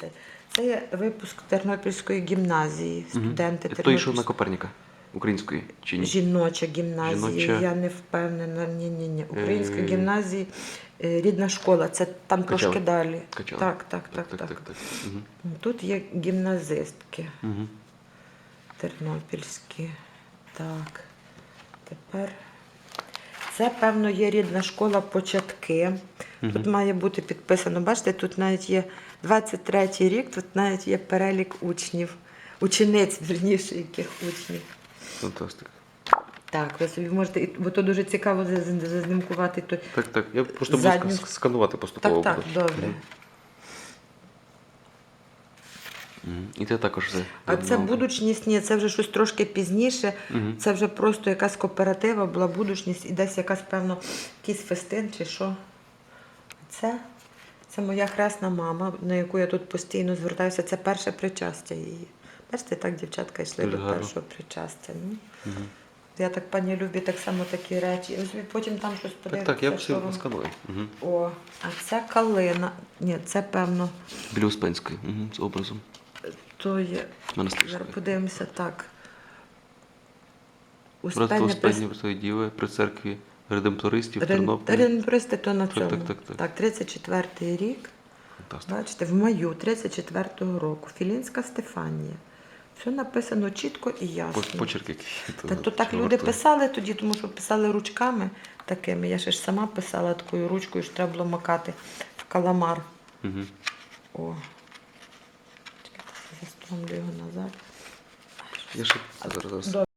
Це, є випуск Тернопільської гімназії. Студенти Той, що на Тернопільської Коперніка української чи ні? жіноча гімназія. Жіноча. Я не впевнена. Ні, ні, ні. Української Е. гімназії, е, рідна школа. Це там Качали. трошки далі. Качали. Так, так, так, так. так, так. Угу. Тут є гімназистки Угу. тернопільські. Так. Тепер. Це, певно, є рідна школа початки. Тут має бути підписано. Бачите, тут навіть є 23-й рік, тут навіть є перелік учнів, учениць, верніше, яких учнів. Фантастика. Так, ви собі можете, бо то дуже цікаво заз- зазнімкувати той. Так, так. Я просто буду Задню- ск- сканувати поступово. Так, так, добре. І це також все. А це будучність, ні, це вже щось трошки пізніше. Мгм. Це вже просто якась кооператива, була будучність і десь якась, певно, якийсь фестин чи що. Це, це моя хресна мама, на яку я тут постійно звертаюся. Це перше причастя її. Бачите, так дівчатка йшли Дуже до гарно. першого причастя. Ну, Мгм. я так пані Любі так само такі речі. Потім там щось Так, так, я все сканую. Угу. О, а це калина. Ні, це певно, Біля Успенської, угу. з образом. то є. Зараз подивимося так. Успення Успенні Пресвятої Діви при церкві редемптористів Тернополі. Ренбристи то на цьому. так, так, так. так 34-й рік. Фантастика. Бачите, в маю 34-го року. Філінська Стефанія. Все написано чітко і ясно. Почерк який. Та то так люди писали тоді, тому що писали ручками такими. Я ще ж сама писала такою ручкою, що треба було макати в каламар. Угу. О. Чекайте, застромлю його назад. Я ще зараз.